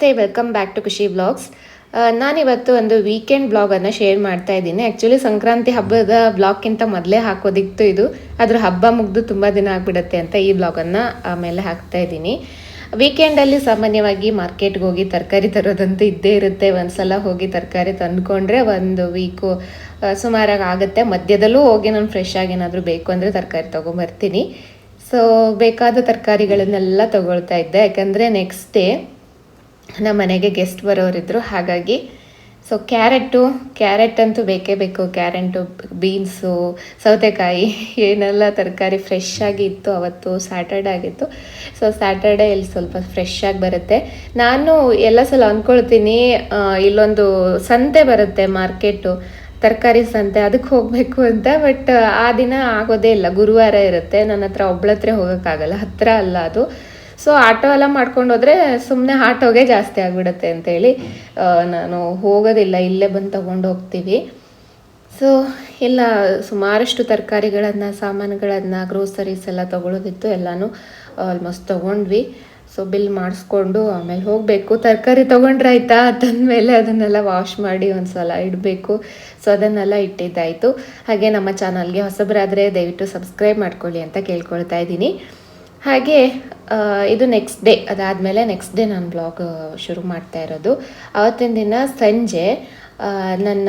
ನಮಸ್ತೆ welcome back to Khushi blogs ನಾನಿವತ್ತು ಒಂದು ವೀಕೆಂಡ್ ಬ್ಲಾಗನ್ನು ಶೇರ್ ಮಾಡ್ತಾ ಇದ್ದೀನಿ. ಆ್ಯಕ್ಚುಲಿ ಸಂಕ್ರಾಂತಿ ಹಬ್ಬದ ಬ್ಲಾಗ್ಗಿಂತ ಮೊದಲೇ ಹಾಕೋದಿತ್ತು ಇದು. ಅದ್ರ ಹಬ್ಬ ಮುಗಿದು ತುಂಬ ದಿನ ಆಗಿಬಿಡುತ್ತೆ ಅಂತ ಈ ಬ್ಲಾಗನ್ನು ಆಮೇಲೆ ಹಾಕ್ತಾ ಇದ್ದೀನಿ. ವೀಕೆಂಡಲ್ಲಿ ಸಾಮಾನ್ಯವಾಗಿ ಮಾರ್ಕೆಟ್ಗೆ ಹೋಗಿ ತರಕಾರಿ ತರೋದಂತೂ ಇದ್ದೇ ಇರುತ್ತೆ. ಒಂದ್ಸಲ ಹೋಗಿ ತರಕಾರಿ ತಂದ್ಕೊಂಡ್ರೆ ಒಂದು ವೀಕು ಸುಮಾರಾಗಿ ಆಗುತ್ತೆ. ಮಧ್ಯದಲ್ಲೂ ಹೋಗಿ ನಾನು ಫ್ರೆಶ್ ಆಗಿ ಏನಾದರೂ ಬೇಕು ಅಂದರೆ ತರಕಾರಿ ತೊಗೊಂಬರ್ತೀನಿ. ಸೊ ಬೇಕಾದ ತರಕಾರಿಗಳನ್ನೆಲ್ಲ ತಗೊಳ್ತಾ ಇದ್ದೆ. ಯಾಕಂದರೆ ನೆಕ್ಸ್ಟ್ ಡೇ ನಮ್ಮ ಮನೆಗೆ ಗೆಸ್ಟ್ ಬರೋರಿದ್ರು. ಹಾಗಾಗಿ ಸೊ ಕ್ಯಾರೆಟು ಕ್ಯಾರೆಟ್ ಅಂತೂ ಬೇಕೇ ಬೇಕು. ಕ್ಯಾರೆಟು ಬೀನ್ಸು ಸೌತೆಕಾಯಿ, ಏನೆಲ್ಲ ತರಕಾರಿ ಫ್ರೆಶ್ ಆಗಿ ಇತ್ತು ಅವತ್ತು ಸ್ಯಾಟರ್ಡೆ ಆಗಿತ್ತು. ಸೊ ಸ್ಯಾಟರ್ಡೆ ಇಲ್ಲಿ ಸ್ವಲ್ಪ ಫ್ರೆಶ್ ಆಗಿ ಬರುತ್ತೆ. ನಾನು ಎಲ್ಲ ಸಲ ಅಂದ್ಕೊಳ್ತೀನಿ ಇಲ್ಲೊಂದು ಸಂತೆ ಬರುತ್ತೆ ಮಾರ್ಕೆಟು ತರಕಾರಿ ಸಂತೆ, ಅದಕ್ಕೆ ಹೋಗಬೇಕು ಅಂತ. ಬಟ್ ಆ ದಿನ ಆಗೋದೇ ಇಲ್ಲ. ಗುರುವಾರ ಇರುತ್ತೆ. ನನ್ನ ಹತ್ರ ಒಬ್ಳತ್ರ ಹೋಗೋಕ್ಕಾಗಲ್ಲ. ಹತ್ತಿರ ಅಲ್ಲ ಅದು. ಸೊ ಆಟೋ ಎಲ್ಲ ಮಾಡ್ಕೊಂಡು ಹೋದ್ರೆ ಸುಮ್ಮನೆ ಆಟೋಗೆ ಜಾಸ್ತಿ ಆಗಿಬಿಡುತ್ತೆ ಅಂತೇಳಿ ನಾನು ಹೋಗೋದಿಲ್ಲ, ಇಲ್ಲೇ ಬಂದು ತಗೊಂಡು ಹೋಗ್ತೀವಿ. ಸೊ ಎಲ್ಲ ಸುಮಾರಷ್ಟು ತರಕಾರಿಗಳನ್ನು, ಸಾಮಾನುಗಳನ್ನು ಗ್ರೋಸರೀಸ್ ಎಲ್ಲ ತೊಗೊಳೋದಿತ್ತು, ಎಲ್ಲನೂ ಆಲ್ಮೋಸ್ಟ್ ತೊಗೊಂಡ್ವಿ. ಸೊ ಬಿಲ್ ಮಾಡಿಸ್ಕೊಂಡು ಆಮೇಲೆ ಹೋಗಬೇಕು. ತರಕಾರಿ ತೊಗೊಂಡ್ರೆ ಆಯ್ತಾ? ತಂದಮೇಲೆ ಅದನ್ನೆಲ್ಲ ವಾಶ್ ಮಾಡಿ ಒಂದು ಸಲ ಇಡಬೇಕು. ಸೊ ಅದನ್ನೆಲ್ಲ ಇಟ್ಟಿದ್ದಾಯಿತು. ಹಾಗೆ ನಮ್ಮ ಚಾನಲ್ಗೆ ಹೊಸಬರಾದರೆ ದಯವಿಟ್ಟು ಸಬ್ಸ್ಕ್ರೈಬ್ ಮಾಡ್ಕೊಳ್ಳಿ ಅಂತ ಕೇಳ್ಕೊಳ್ತಾ ಇದ್ದೀನಿ. ಹಾಗೆ ಇದು ನೆಕ್ಸ್ಟ್ ಡೇ ಅದಾದಮೇಲೆ ನೆಕ್ಸ್ಟ್ ಡೇ ನಾನು ಬ್ಲಾಗ್ ಶುರು ಮಾಡ್ತಾ ಇರೋದು. ಆವತ್ತಿನ ದಿನ ಸಂಜೆ ನನ್ನ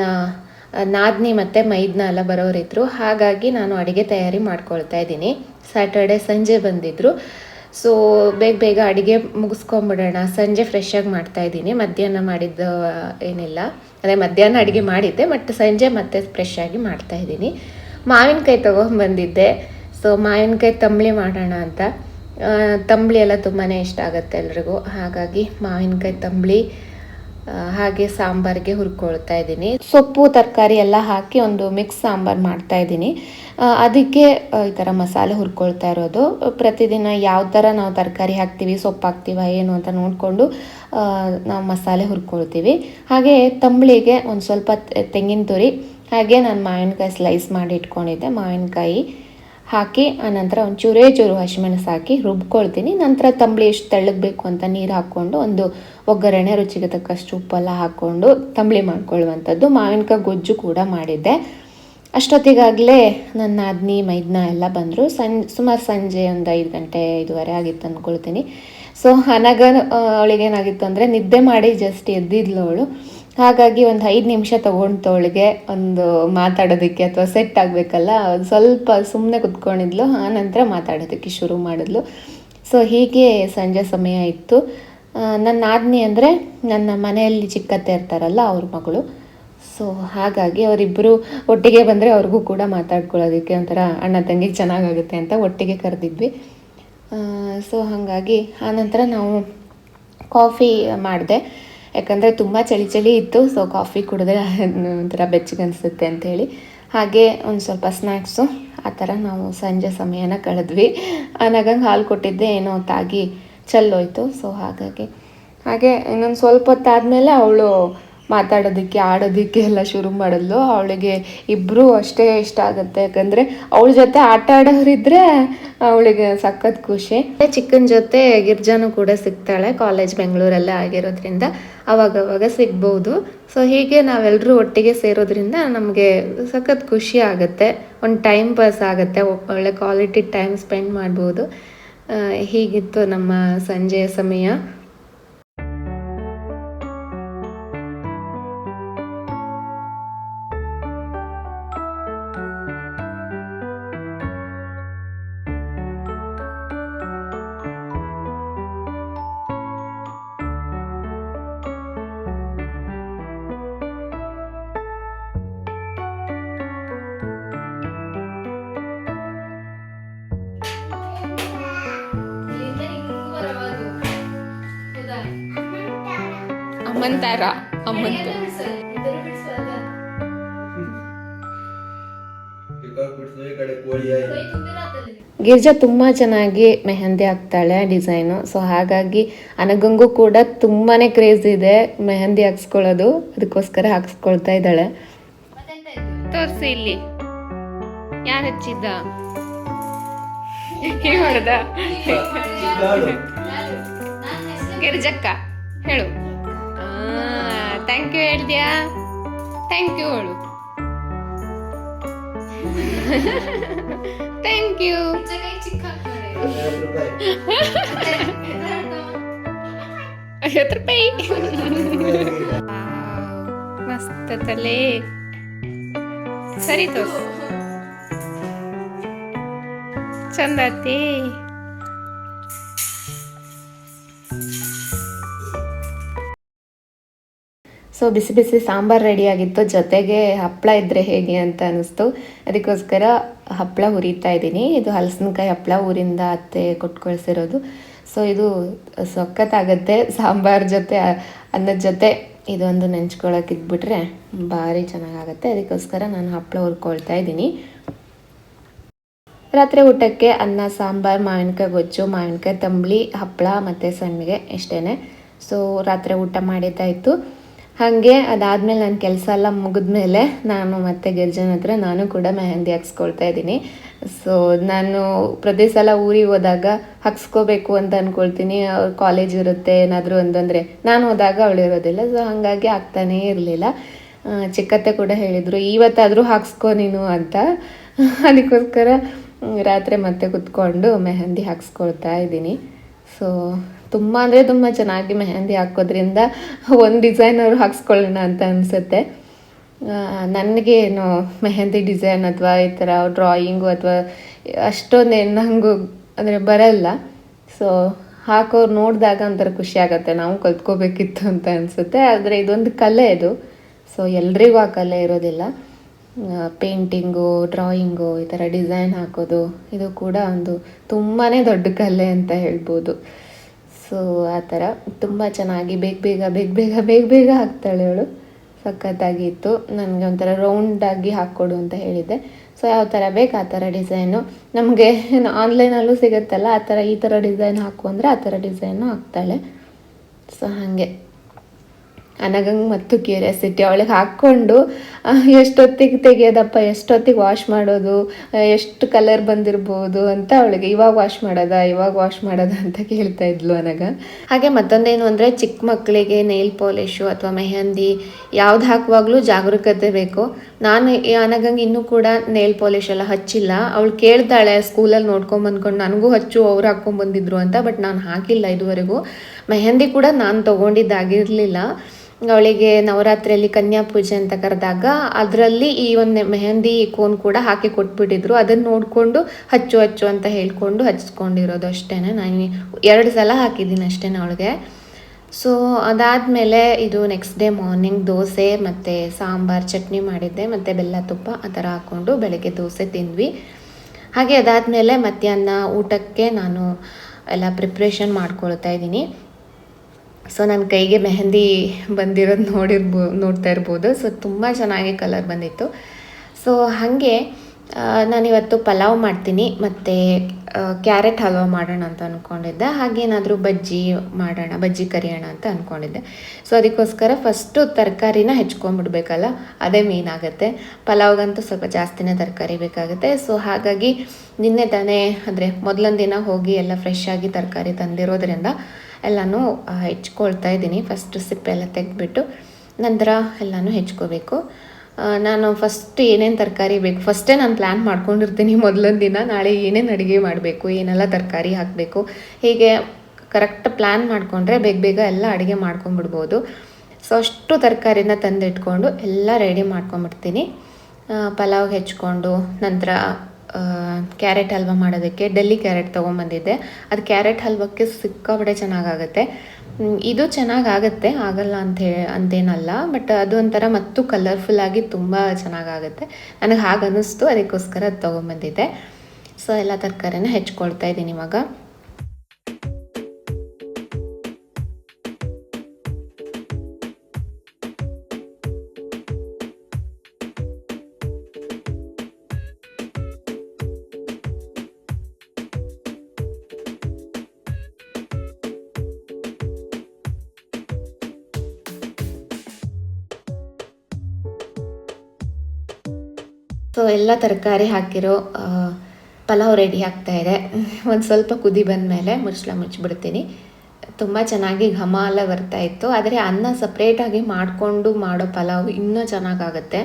ನಾದ್ನಿ ಮತ್ತು ಮೈದ್ನ ಎಲ್ಲ ಬರೋರಿದ್ರು. ಹಾಗಾಗಿ ನಾನು ಅಡುಗೆ ತಯಾರಿ ಮಾಡ್ಕೊಳ್ತಾ ಇದ್ದೀನಿ. ಸ್ಯಾಟರ್ಡೆ ಸಂಜೆ ಬಂದಿದ್ದರು ಸೊ ಬೇಗ ಬೇಗ ಅಡುಗೆ ಮುಗಿಸ್ಕೊಂಬಿಡೋಣ. ಸಂಜೆ ಫ್ರೆಶ್ಶಾಗಿ ಆಗಿ ಮಾಡ್ತಾ ಇದ್ದೀನಿ. ಮಧ್ಯಾಹ್ನ ಮಾಡಿದ್ದು ಏನಿಲ್ಲ. ಅದೇ ಮಧ್ಯಾಹ್ನ ಅಡುಗೆ ಮಾಡಿದ್ದೆ ಮತ್ತು ಸಂಜೆ ಮತ್ತೆ ಫ್ರೆಶ್ ಮಾಡ್ತಾ ಇದ್ದೀನಿ. ಮಾವಿನಕಾಯಿ ತೊಗೊಂಬಂದಿದ್ದೆ ಸೊ ಮಾವಿನಕಾಯಿ ತಂಬಳಿ ಮಾಡೋಣ ಅಂತ. ತಂಬಳಿ ಎಲ್ಲ ತುಂಬಾ ಇಷ್ಟ ಆಗುತ್ತೆ ಎಲ್ರಿಗೂ. ಹಾಗಾಗಿ ಮಾವಿನಕಾಯಿ ತಂಬಳಿ ಹಾಗೆ ಸಾಂಬಾರಿಗೆ ಹುರ್ಕೊಳ್ತಾ ಇದ್ದೀನಿ. ಸೊಪ್ಪು, ತರಕಾರಿ ಎಲ್ಲ ಹಾಕಿ ಒಂದು ಮಿಕ್ಸ್ ಸಾಂಬಾರು ಮಾಡ್ತಾ ಇದ್ದೀನಿ. ಅದಕ್ಕೆ ಈ ಥರ ಮಸಾಲೆ ಹುರ್ಕೊಳ್ತಾ ಇರೋದು. ಪ್ರತಿದಿನ ಯಾವ ಥರ ನಾವು ತರಕಾರಿ ಹಾಕ್ತೀವಿ, ಸೊಪ್ಪು ಹಾಕ್ತೀವ, ಏನು ಅಂತ ನೋಡಿಕೊಂಡು ನಾವು ಮಸಾಲೆ ಹುರ್ಕೊಳ್ತೀವಿ. ಹಾಗೆ ತಂಬಳಿಗೆ ಒಂದು ಸ್ವಲ್ಪ ತೆಂಗಿನ ತುರಿ, ಹಾಗೆ ನಾನು ಮಾವಿನಕಾಯಿ ಸ್ಲೈಸ್ ಮಾಡಿ ಇಟ್ಕೊಂಡಿದ್ದೆ. ಮಾವಿನಕಾಯಿ ಹಾಕಿ ಆನಂತರ ಒಂದು ಚೂರೇ ಚೂರು ಹಸಿಮೆಣಸು ಹಾಕಿ ರುಬ್ಕೊಳ್ತೀನಿ. ನಂತರ ತಂಬಳಿ ಎಷ್ಟು ತೆಳ್ಳಗೆ ಬೇಕು ಅಂತ ನೀರು ಹಾಕ್ಕೊಂಡು ಒಂದು ಒಗ್ಗರಣೆ, ರುಚಿಗೆ ತಕ್ಕಷ್ಟು ಉಪ್ಪೆಲ್ಲ ಹಾಕ್ಕೊಂಡು ತಂಬಳಿ ಮಾಡ್ಕೊಳ್ಳುವಂಥದ್ದು. ಮಾವಿನಕಾಯಿ ಗೊಜ್ಜು ಕೂಡ ಮಾಡಿದ್ದೆ. ಅಷ್ಟೊತ್ತಿಗಾಗಲೇ ನನ್ನ ಅದ್ನಿ ಮೈದ್ನ ಎಲ್ಲ ಬಂದರು. ಸಂ, ಸುಮಾರು ಸಂಜೆ ಒಂದು ಐದು ಗಂಟೆ ಐದುವರೆ ಆಗಿತ್ತು ಅಂದ್ಕೊಳ್ತೀನಿ. ಸೊ ಅನಗ ಅವಳಿಗೇನಾಗಿತ್ತು ಅಂದರೆ ನಿದ್ದೆ ಮಾಡಿ ಜಸ್ಟ್ ಎದ್ದಿದ್ಲು ಅವಳು. ಹಾಗಾಗಿ ಒಂದು ಐದು ನಿಮಿಷ ತೊಗೊಂಡು ಅವಳಿಗೆ ಒಂದು ಮಾತಾಡೋದಕ್ಕೆ ಅಥವಾ ಸೆಟ್ ಆಗಬೇಕಲ್ಲ ಸ್ವಲ್ಪ ಸುಮ್ಮನೆ ಕುತ್ಕೊಂಡಿದ್ಲು ಆನಂತರ ಮಾತಾಡೋದಕ್ಕೆ ಶುರು ಮಾಡಿದ್ಲು. ಸೊ ಹೀಗೆ ಸಂಜೆ ಸಮಯ ಇತ್ತು. ನನ್ನ ಆಜ್ಞೆ ಅಂದರೆ ನನ್ನ ಮನೆಯಲ್ಲಿ ಚಿಕ್ಕತ್ತೆ ಇರ್ತಾರಲ್ಲ ಅವ್ರ ಮಗಳು. ಸೊ ಹಾಗಾಗಿ ಅವರಿಬ್ಬರು ಒಟ್ಟಿಗೆ ಬಂದರೆ ಅವ್ರಿಗೂ ಕೂಡ ಮಾತಾಡ್ಕೊಳ್ಳೋದಕ್ಕೆ ಒಂಥರ ಅಣ್ಣ ತಂಗಿಗೆ ಚೆನ್ನಾಗಾಗುತ್ತೆ ಅಂತ ಒಟ್ಟಿಗೆ ಕರೆದಿದ್ವಿ. ಸೊ ಹಾಗಾಗಿ ಆನಂತರ ನಾವು ಕಾಫಿ ಮಾಡಿದೆ. ಯಾಕಂದರೆ ತುಂಬ ಚಳಿ ಚಳಿ ಇತ್ತು ಸೊ ಕಾಫಿ ಕುಡಿದ್ರೆ ಒಂಥರ ಬೆಚ್ಚಗೆ ಅನಿಸುತ್ತೆ ಅಂಥೇಳಿ ಹಾಗೆ ಒಂದು ಸ್ವಲ್ಪ ಸ್ನ್ಯಾಕ್ಸು ಆ ಥರ ನಾವು ಸಂಜೆ ಸಮಯನ ಕಳೆದ್ವಿ. ನಗಂಗೆ ಹಾಲು ಕೊಟ್ಟಿದ್ದೆ, ಏನೋ ತಾಗಿ ಚೆಲ್ಲೋಯ್ತು ಸೊ ಹಾಗಾಗಿ. ಹಾಗೆ ಇನ್ನೊಂದು ಸ್ವಲ್ಪ ಹೊತ್ತಾದಮೇಲೆ ಅವಳು ಮಾತಾಡೋದಕ್ಕೆ, ಆಡೋದಕ್ಕೆ ಎಲ್ಲ ಶುರು ಮಾಡಿದ್ಲು. ಅವಳಿಗೆ ಇಬ್ಬರೂ ಅಷ್ಟೇ ಇಷ್ಟ ಆಗುತ್ತೆ. ಯಾಕಂದರೆ ಅವಳ ಜೊತೆ ಆಟ ಆಡೋರಿದ್ರೆ ಅವಳಿಗೆ ಸಖತ್ ಖುಷಿ. ಚಿಕ್ಕನ ಜೊತೆ ಗಿರ್ಜಾನು ಕೂಡ ಸಿಗ್ತಾಳೆ ಕಾಲೇಜ್ ಬೆಂಗಳೂರಲ್ಲೇ ಆಗಿರೋದ್ರಿಂದ ಅವಾಗವಾಗ ಸಿಗ್ಬೋದು. ಸೊ ಹೀಗೆ ನಾವೆಲ್ಲರೂ ಒಟ್ಟಿಗೆ ಸೇರೋದ್ರಿಂದ ನಮಗೆ ಸಖತ್ ಖುಷಿ ಆಗುತ್ತೆ, ಒಂದು ಟೈಮ್ ಪಾಸ್ ಆಗುತ್ತೆ ಒಳ್ಳೆ ಕ್ವಾಲಿಟಿ ಟೈಮ್ ಸ್ಪೆಂಡ್ ಮಾಡ್ಬೋದು. ಹೀಗಿತ್ತು ನಮ್ಮ ಸಂಜೆಯ ಸಮಯ. ಅಮ್ಮಂತಾರ ಅಮ್ಮಂತ. ಗಿರ್ಜಾ ತುಂಬ ಚೆನ್ನಾಗಿ ಮೆಹಂದಿ ಹಾಕ್ತಾಳೆ ಡಿಸೈನು. ಸೊ ಹಾಗಾಗಿ ಅನಗಂಗೂ ಕೂಡ ತುಂಬಾ ಕ್ರೇಜ್ ಇದೆ ಮೆಹಂದಿ ಹಾಕ್ಸ್ಕೊಳ್ಳೋದು. ಅದಕ್ಕೋಸ್ಕರ ಹಾಕ್ಸ್ಕೊಳ್ತಾ ಇದ್ದಾಳೆ. ತೋರಿಸಿ ಇಲ್ಲಿ. ಯಾರು ಹಚ್ಚಿದ್ದ? ಗಿರ್ಜಕ್ಕ ಹೇಳು. थँक्यू एड द्या थँक्यू हळू थँक्यू तर पै मस्त तले सरी तो चंदा ते ಸೊ ಬಿಸಿ ಬಿಸಿ ಸಾಂಬಾರು ರೆಡಿ ಆಗಿತ್ತು. ಜೊತೆಗೆ ಹಪ್ಪಳ ಇದ್ದರೆ ಹೇಗೆ ಅಂತ ಅನ್ನಿಸ್ತು. ಅದಕ್ಕೋಸ್ಕರ ಹಪ್ಪಳ ಹುರಿತಾ ಇದ್ದೀನಿ. ಇದು ಹಲಸಿನಕಾಯಿ ಹಪ್ಪಳ ಊರಿಂದ ಅತ್ತೆ ಕೊಟ್ಟು ಕಳಿಸಿರೋದು. ಸೊ ಇದು ಸೊಕ್ಕತ್ತಾಗತ್ತೆ ಸಾಂಬಾರು ಜೊತೆ, ಅನ್ನದ ಜೊತೆ ಇದೊಂದು ನೆಂಚ್ಕೊಳಕ್ಕೆ ಇದ್ಬಿಟ್ರೆ ಭಾರಿ ಚೆನ್ನಾಗಾಗತ್ತೆ. ಅದಕ್ಕೋಸ್ಕರ ನಾನು ಹಪ್ಪಳ ಹುರ್ಕೊಳ್ತಾ ಇದ್ದೀನಿ. ರಾತ್ರಿ ಊಟಕ್ಕೆ ಅನ್ನ, ಸಾಂಬಾರು, ಮಾವಿನಕಾಯಿ ಗೊಜ್ಜು, ಮಾವಿನಕಾಯಿ ತಂಬಳಿ ಹಪ್ಪಳ ಮತ್ತು ಸಣ್ಣಗೆ ಇಷ್ಟೇ ಸೊ ರಾತ್ರಿ ಊಟ ಮಾಡಿದ್ದಾಯಿತು. ಹಾಗೆ ಅದಾದಮೇಲೆ ನನ್ನ ಕೆಲಸ ಎಲ್ಲ ಮುಗಿದ್ಮೇಲೆ ನಾನು ಮತ್ತೆ ಗಿರ್ಜನ್ ಹತ್ರ ನಾನು ಕೂಡ ಮೆಹಂದಿ ಹಾಕ್ಸ್ಕೊಳ್ತಾ ಇದ್ದೀನಿ. ಸೊ ನಾನು ಪ್ರತಿ ಸಲ ಊರಿಗೆ ಹೋದಾಗ ಹಾಕ್ಸ್ಕೋಬೇಕು ಅಂತ ಅಂದ್ಕೊಳ್ತೀನಿ ಅವ್ರ ಕಾಲೇಜ್ ಇರುತ್ತೆ, ಏನಾದರೂ ಅಂತಂದರೆ ನಾನು ಹೋದಾಗ ಅವಳು ಇರೋದಿಲ್ಲ. ಸೊ ಹಾಗಾಗಿ ಆಗ್ತಾನೇ ಇರಲಿಲ್ಲ. ಚಿಕ್ಕತ್ತೆ ಕೂಡ ಹೇಳಿದರು, ಇವತ್ತಾದರೂ ಹಾಕ್ಸ್ಕೋ ನೀನು ಅಂತ. ಅದಕ್ಕೋಸ್ಕರ ರಾತ್ರಿ ಮತ್ತೆ ಕುತ್ಕೊಂಡು ಮೆಹಂದಿ ಹಾಕ್ಸ್ಕೊಳ್ತಾ ಇದ್ದೀನಿ. ಸೊ ತುಂಬ ಅಂದರೆ ತುಂಬ ಚೆನ್ನಾಗಿ ಮೆಹಂದಿ ಹಾಕೋದ್ರಿಂದ ಒಂದು ಡಿಸೈನರು ಹಾಕ್ಸ್ಕೊಳ್ಳೋಣ ಅಂತ ಅನಿಸುತ್ತೆ. ನನಗೇನು ಮೆಹಂದಿ ಡಿಸೈನ್ ಅಥವಾ ಈ ಥರ ಡ್ರಾಯಿಂಗು ಅಥವಾ ಅಷ್ಟೊಂದೇನು ನಂಗೂ ಅಂದರೆ ಬರಲ್ಲ. ಸೊ ಹಾಕೋರು ನೋಡಿದಾಗ ಒಂಥರ ಖುಷಿ ಆಗುತ್ತೆ. ನಾವು ಕಲ್ತ್ಕೋಬೇಕಿತ್ತು ಅಂತ ಅನಿಸುತ್ತೆ. ಆದರೆ ಇದೊಂದು ಕಲೆ ಇದು. ಸೊ ಎಲ್ರಿಗೂ ಆ ಕಲೆ ಇರೋದಿಲ್ಲ. ಪೇಂಟಿಂಗು ಡ್ರಾಯಿಂಗು ಈ ಥರ ಡಿಸೈನ್ ಹಾಕೋದು, ಇದು ಕೂಡ ಒಂದು ತುಂಬಾ ದೊಡ್ಡ ಕಲೆ ಅಂತ ಹೇಳ್ಬೋದು. ಸೊ ಆ ಥರ ತುಂಬ ಚೆನ್ನಾಗಿ ಬೇಗ ಬೇಗ ಬೇಗ ಬೇಗ ಬೇಗ ಬೇಗ ಹಾಕ್ತಾಳೆ ಅವಳು. ಸಖತ್ತಾಗಿತ್ತು. ನನಗೆ ಒಂಥರ ರೌಂಡಾಗಿ ಹಾಕ್ಕೊಡು ಅಂತ ಹೇಳಿದ್ದೆ. ಸೊ ಯಾವ ಥರ ಬೇಕು ಆ ಥರ ಡಿಸೈನು ನಮಗೆ ಆನ್ಲೈನಲ್ಲೂ ಸಿಗುತ್ತಲ್ಲ, ಆ ಥರ ಈ ಥರ ಡಿಸೈನ್ ಹಾಕು ಅಂದರೆ ಆ ಥರ ಡಿಸೈನು ಹಾಕ್ತಾಳೆ. ಸೊ ಹಾಗೆ. ಅನಗಂಗೆ ಮತ್ತು ಕ್ಯೂರಿಯಾಸಿಟಿ ಅವಳಿಗೆ ಹಾಕ್ಕೊಂಡು ಎಷ್ಟೊತ್ತಿಗೆ ತೆಗೆಯೋದಪ್ಪ, ಎಷ್ಟೊತ್ತಿಗೆ ವಾಶ್ ಮಾಡೋದು ಎಷ್ಟು ಕಲರ್ ಬಂದಿರ್ಬೋದು ಅಂತ ಅವಳಿಗೆ ಇವಾಗ ವಾಶ್ ಮಾಡೋದ, ಇವಾಗ ವಾಶ್ ಮಾಡೋದ ಅಂತ ಕೇಳ್ತಾ ಇದ್ಲು ಅನಗ. ಹಾಗೆ ಮತ್ತೊಂದೇನು ಅಂದರೆ ಚಿಕ್ಕ ಮಕ್ಕಳಿಗೆ ನೈಲ್ ಪಾಲಿಶು ಅಥವಾ ಮೆಹಂದಿ ಯಾವ್ದು ಹಾಕುವಾಗಲೂ ಜಾಗರೂಕತೆ ಬೇಕು. ನಾನು ಅನಗಂಗೆ ಇನ್ನೂ ಕೂಡ ನೈಲ್ ಪಾಲಿಶ್ ಎಲ್ಲ ಹಚ್ಚಿಲ್ಲ. ಅವಳು ಕೇಳ್ತಾಳೆ ಸ್ಕೂಲಲ್ಲಿ ನೋಡ್ಕೊಂಡ್ ಬಂದ್ಕೊಂಡು, ನನಗೂ ಹಚ್ಚು, ಅವ್ರು ಹಾಕ್ಕೊಂಡು ಬಂದಿದ್ರು ಅಂತ ಬಟ್ ನಾನು ಹಾಕಿಲ್ಲ ಇದುವರೆಗೂ. ಮೆಹಂದಿ ಕೂಡ ನಾನು ತೊಗೊಂಡಿದ್ದಾಗಿರಲಿಲ್ಲ. ಅವಳಿಗೆ ನವರಾತ್ರಿಯಲ್ಲಿ ಕನ್ಯಾ ಪೂಜೆ ಅಂತ ಕರೆದಾಗ ಅದರಲ್ಲಿ ಈ ಒಂದು ಮೆಹಂದಿ ಕೋನ್ ಕೂಡ ಹಾಕಿ ಕೊಟ್ಬಿಟ್ಟಿದ್ರು. ಅದನ್ನು ನೋಡಿಕೊಂಡು ಹಚ್ಚು ಹಚ್ಚು ಅಂತ ಹೇಳ್ಕೊಂಡು ಹಚ್ಕೊಂಡಿರೋದು ಅಷ್ಟೇ ನಾನು ಎರಡು ಸಲ ಹಾಕಿದ್ದೀನಿ ಅಷ್ಟೇ ಅವಳಿಗೆ. ಸೊ ಅದಾದಮೇಲೆ ಇದು ನೆಕ್ಸ್ಟ್ ಡೇ ಮಾರ್ನಿಂಗ್ ದೋಸೆ ಮತ್ತು ಸಾಂಬಾರು ಚಟ್ನಿ ಮಾಡಿದ್ದೆ. ಮತ್ತು ಬೆಲ್ಲ ತುಪ್ಪ ಆ ಥರ ಹಾಕ್ಕೊಂಡು ಬೆಳಗ್ಗೆ ದೋಸೆ ತಿಂದ್ವಿ. ಹಾಗೆ ಅದಾದಮೇಲೆ ಮಧ್ಯಾಹ್ನ ಊಟಕ್ಕೆ ನಾನು ಎಲ್ಲ ಪ್ರಿಪ್ರೇಷನ್ ಮಾಡ್ಕೊಳ್ತಾ ಇದ್ದೀನಿ. ಸೊ ನನ್ನ ಕೈಗೆ ಮೆಹಂದಿ ಬಂದಿರೋದು ನೋಡಿರ್ಬೋ, ನೋಡ್ತಾ ಇರ್ಬೋದು. ಸೊ ತುಂಬ ಚೆನ್ನಾಗಿ ಕಲರ್ ಬಂದಿತ್ತು. ಸೊ ಹಾಗೆ ನಾನಿವತ್ತು ಪಲಾವ್ ಮಾಡ್ತೀನಿ. ಮತ್ತು ಕ್ಯಾರೆಟ್ ಹಲ್ವಾ ಮಾಡೋಣ ಅಂತ ಅಂದ್ಕೊಂಡಿದ್ದೆ ಹಾಗೇನಾದರೂ ಬಜ್ಜಿ ಮಾಡೋಣ, ಬಜ್ಜಿ ಕರಿಯೋಣ ಅಂತ ಅಂದ್ಕೊಂಡಿದ್ದೆ ಸೊ ಅದಕ್ಕೋಸ್ಕರ ಫಸ್ಟು ತರಕಾರಿನ ಹೆಚ್ಕೊಂಡ್ಬಿಡ್ಬೇಕಲ್ಲ ಅದೇ ಮೇನ್ ಆಗುತ್ತೆ. ಪಲಾವ್ಗಂತೂ ಸ್ವಲ್ಪ ಜಾಸ್ತಿನೇ ತರಕಾರಿ ಬೇಕಾಗುತ್ತೆ. ಸೊ ಹಾಗಾಗಿ ನಿನ್ನೆ ತಾನೇ, ಅಂದರೆ ಮೊದಲೊಂದು ದಿನ ಹೋಗಿ ಎಲ್ಲ ಫ್ರೆಶ್ ಆಗಿ ತರಕಾರಿ ತಂದಿರೋದ್ರಿಂದ ಎಲ್ಲನೂ ಹೆಚ್ಕೊಳ್ತಾ ಇದ್ದೀನಿ. ಫಸ್ಟ್ ಸಿಪ್ಪೆಲ್ಲ ತೆಗೆದುಬಿಟ್ಟು, ನಂತರ ಎಲ್ಲನೂ ಹೆಚ್ಕೋಬೇಕು. ನಾನು ಫಸ್ಟ್ ಏನೇನು ತರಕಾರಿ ಬೇಕು ಫಸ್ಟೇ ನಾನು ಪ್ಲ್ಯಾನ್ ಮಾಡ್ಕೊಂಡಿರ್ತೀನಿ ಮೊದಲೊಂದು ದಿನ. ನಾಳೆ ಏನೇನು ಅಡುಗೆ ಮಾಡಬೇಕು, ಏನೆಲ್ಲ ತರಕಾರಿ ಹಾಕಬೇಕು, ಹೀಗೆ ಕರೆಕ್ಟ್ ಪ್ಲ್ಯಾನ್ ಮಾಡಿಕೊಂಡ್ರೆ ಬೇಗ ಬೇಗ ಎಲ್ಲ ಅಡುಗೆ ಮಾಡ್ಕೊಂಬಿಡ್ಬೋದು ಸೊ ಅಷ್ಟು ತರಕಾರಿನ ತಂದಿಟ್ಕೊಂಡು ಎಲ್ಲ ರೆಡಿ ಮಾಡ್ಕೊಂಬಿಡ್ತೀನಿ ಪಲಾವ್ ಹೆಚ್ಕೊಂಡು, ನಂತರ ಕ್ಯಾರೆಟ್ ಹಲ್ವಾ ಮಾಡೋದಕ್ಕೆ ಡೆಲ್ಲಿ ಕ್ಯಾರೆಟ್ ತೊಗೊಂಬಂದಿದ್ದೆ. ಅದು ಕ್ಯಾರೆಟ್ ಹಲ್ವಕ್ಕೆ ಸಿಕ್ಕಾಪಟ್ಟೆ ಚೆನ್ನಾಗಾಗುತ್ತೆ. ಇದು ಚೆನ್ನಾಗಾಗತ್ತೆ, ಆಗಲ್ಲ ಅಂತ ಅಂತೇನಲ್ಲ ಬಟ್ ಅದು ಒಂಥರ ಮತ್ತು ಕಲರ್ಫುಲ್ ಆಗಿ ತುಂಬ ಚೆನ್ನಾಗಾಗುತ್ತೆ. ನನಗೆ ಹಾಗೆ ಅನ್ನಿಸ್ತು ಅದಕ್ಕೋಸ್ಕರ ಅದು ತೊಗೊಂಬಂದಿದ್ದೆ. ಸೊ ಎಲ್ಲ ತರಕಾರಿನ ಹೆಚ್ಕೊಳ್ತಾ ಇದ್ದೀನಿ ಇವಾಗ. ಸೊ ಎಲ್ಲ ತರಕಾರಿ ಹಾಕಿರೋ ಪಲಾವ್ ರೆಡಿ ಆಗ್ತಾ ಇದೆ. ಒಂದು ಸ್ವಲ್ಪ ಕುದಿ ಬಂದ ಮೇಲೆ ಮುಚ್ಚಳ ಮುಚ್ಚಿಬಿಡ್ತೀನಿ ತುಂಬ ಚೆನ್ನಾಗಿ ಘಮ ಎಲ್ಲ ಬರ್ತಾ ಇತ್ತು. ಆದರೆ ಅನ್ನ ಸಪ್ರೇಟಾಗಿ ಮಾಡಿಕೊಂಡು ಮಾಡೋ ಪಲಾವ್ ಇನ್ನೂ ಚೆನ್ನಾಗಾಗುತ್ತೆ.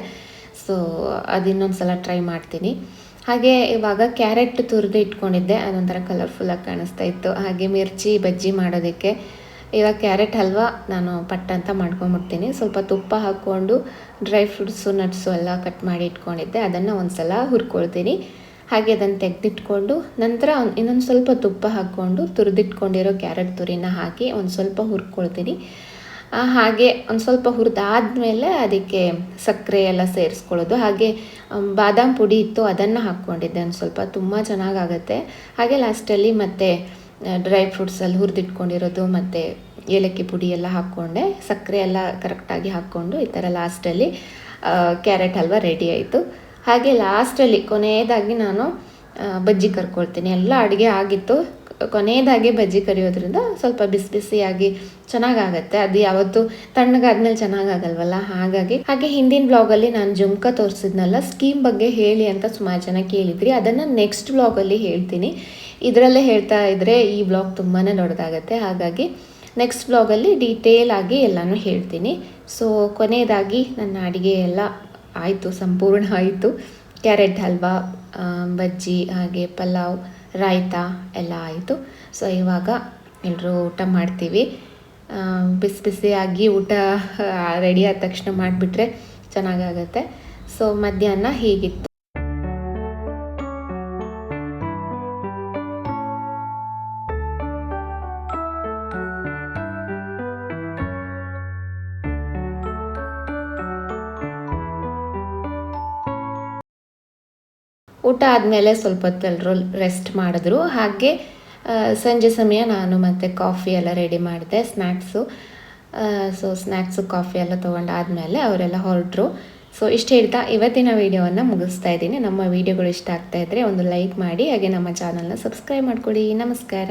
ಸೊ ಅದಿನ್ನೊಂದು ಸಲ ಟ್ರೈ ಮಾಡ್ತೀನಿ. ಹಾಗೆ ಇವಾಗ ಕ್ಯಾರೆಟ್ ತುರಿದು ಇಟ್ಕೊಂಡಿದ್ದೆ. ಅದೊಂಥರ ಕಲರ್ಫುಲ್ಲಾಗಿ ಕಾಣಿಸ್ತಾ ಇತ್ತು. ಹಾಗೆ ಮಿರ್ಚಿ, ಬಜ್ಜಿ ಮಾಡೋದಕ್ಕೆ ಇವಾಗ ಕ್ಯಾರೆಟ್ ಹಲ್ವಾ ನಾನು ಪಟ್ಟ ಅಂತ ಮಾಡ್ಕೊಂಬಿಡ್ತೀನಿ. ಸ್ವಲ್ಪ ತುಪ್ಪ ಹಾಕ್ಕೊಂಡು ಡ್ರೈ ಫ್ರೂಟ್ಸು, ನಟ್ಸು ಎಲ್ಲ ಕಟ್ ಮಾಡಿ ಇಟ್ಕೊಂಡಿದ್ದೆ. ಅದನ್ನು ಒಂದು ಸಲ ಹುರ್ಕೊಳ್ತೀನಿ. ಹಾಗೆ ಅದನ್ನು ತೆಗೆದಿಟ್ಕೊಂಡು ನಂತರ ಇನ್ನೊಂದು ಸ್ವಲ್ಪ ತುಪ್ಪ ಹಾಕ್ಕೊಂಡು ತುರಿದಿಟ್ಕೊಂಡಿರೋ ಕ್ಯಾರೆಟ್ ತುರಿನ ಹಾಕಿ ಒಂದು ಸ್ವಲ್ಪ ಹುರ್ಕೊಳ್ತೀನಿ. ಹಾಗೆ ಒಂದು ಸ್ವಲ್ಪ ಹುರಿದಾದ್ಮೇಲೆ ಅದಕ್ಕೆ ಸಕ್ಕರೆ ಎಲ್ಲ ಸೇರಿಸ್ಕೊಳ್ಳೋದು. ಹಾಗೆ ಬಾದಾಮ್ ಪುಡಿ ಇತ್ತು ಅದನ್ನು ಹಾಕ್ಕೊಂಡಿದ್ದೆ. ಒಂದು ಸ್ವಲ್ಪ ತುಂಬ ಚೆನ್ನಾಗಾಗತ್ತೆ. ಹಾಗೆ ಲಾಸ್ಟಲ್ಲಿ ಮತ್ತೆ ಡ್ರೈ ಫ್ರೂಟ್ಸಲ್ಲಿ ಹುರಿದಿಟ್ಕೊಂಡಿರೋದು ಮತ್ತು ಏಲಕ್ಕಿ ಪುಡಿ ಎಲ್ಲ ಹಾಕ್ಕೊಂಡೆ. ಸಕ್ಕರೆ ಎಲ್ಲ ಕರೆಕ್ಟಾಗಿ ಹಾಕ್ಕೊಂಡು ಈ ಥರ ಲಾಸ್ಟಲ್ಲಿ ಕ್ಯಾರೆಟ್ ಹಲ್ವಾ ರೆಡಿ ಆಯಿತು. ಹಾಗೆ ಲಾಸ್ಟಲ್ಲಿ ಕೊನೆಯದಾಗಿ ನಾನು ಬಜ್ಜಿ ಕರ್ಕೊಳ್ತೀನಿ. ಎಲ್ಲ ಅಡುಗೆ ಆಗಿತ್ತು. ಕೊನೆಯದಾಗಿ ಬಜ್ಜಿ ಕರಿಯೋದ್ರಿಂದ ಸ್ವಲ್ಪ ಬಿಸಿ ಬಿಸಿಯಾಗಿ ಚೆನ್ನಾಗಾಗತ್ತೆ. ಅದು ಯಾವತ್ತು ತಣ್ಣಗಾದ್ಮೇಲೆ ಚೆನ್ನಾಗಾಗಲ್ವಲ್ಲ? ಹಾಗಾಗಿ, ಹಾಗೆ ಹಿಂದಿನ ಬ್ಲಾಗಲ್ಲಿ ನಾನು ಜುಮ್ಕ ತೋರಿಸಿದ್ನಲ್ಲ ಸ್ಕೀಮ್ ಬಗ್ಗೆ ಹೇಳಿ ಅಂತ ಸುಮಾರು ಜನ ಕೇಳಿದ್ರಿ. ಅದನ್ನು ನೆಕ್ಸ್ಟ್ ಬ್ಲಾಗಲ್ಲಿ ಹೇಳ್ತೀನಿ. ಇದರಲ್ಲೇ ಹೇಳ್ತಾ ಇದ್ದರೆ ಈ ಬ್ಲಾಗ್ ತುಂಬಾ ದೊಡ್ಡದಾಗತ್ತೆ. ಹಾಗಾಗಿ ನೆಕ್ಸ್ಟ್ ಬ್ಲಾಗಲ್ಲಿ ಡೀಟೇಲ್ ಆಗಿ ಎಲ್ಲನೂ ಹೇಳ್ತೀನಿ. ಸೊ ಕೊನೆಯದಾಗಿ ನನ್ನ ಅಡುಗೆ ಎಲ್ಲ ಆಯಿತು, ಸಂಪೂರ್ಣ ಆಯಿತು. ಕ್ಯಾರೆಟ್ ಹಲ್ವಾ ಬಜ್ಜಿ, ಹಾಗೆ ಪಲಾವ್, ರಾಯ್ತ ಎಲ್ಲ ಆಯಿತು. ಸೊ ಇವಾಗ ಎಲ್ಲರೂ ಊಟ ಮಾಡ್ತೀವಿ. ಬಿಸಿ ಬಿಸಿಯಾಗಿ ಊಟ ರೆಡಿ ಆದ ತಕ್ಷಣ ಮಾಡಿಬಿಟ್ರೆ ಚೆನ್ನಾಗಾಗತ್ತೆ. ಸೊ ಮಧ್ಯಾಹ್ನ ಹೀಗಿತ್ತು. ಊಟ ಆದಮೇಲೆ ಸ್ವಲ್ಪ ಹೊತ್ತೆಲ್ಲರೂ ರೆಸ್ಟ್ ಮಾಡಿದ್ರು. ಹಾಗೆ ಸಂಜೆ ಸಮಯ ನಾನು ಮತ್ತು ಕಾಫಿ ಎಲ್ಲ ರೆಡಿ ಮಾಡಿದೆ ಸ್ನ್ಯಾಕ್ಸು ಸೊ ಸ್ನ್ಯಾಕ್ಸು ಕಾಫಿ ಎಲ್ಲ ತೊಗೊಂಡಾದ್ಮೇಲೆ ಅವರೆಲ್ಲ ಹೊರಟರು. ಸೊ ಇಷ್ಟು ಹೇಳ್ತಾ ಇವತ್ತಿನ ವೀಡಿಯೋವನ್ನು ಮುಗಿಸ್ತಾ ಇದ್ದೀನಿ. ನಮ್ಮ ವೀಡಿಯೋಗಳು ಇಷ್ಟ ಆಗ್ತಾ ಇದ್ದರೆ ಒಂದು ಲೈಕ್ ಮಾಡಿ, ಹಾಗೆ ನಮ್ಮ ಚಾನಲ್ನ ಸಬ್ಸ್ಕ್ರೈಬ್ ಮಾಡ್ಕೊಳ್ಳಿ ನಮಸ್ಕಾರ.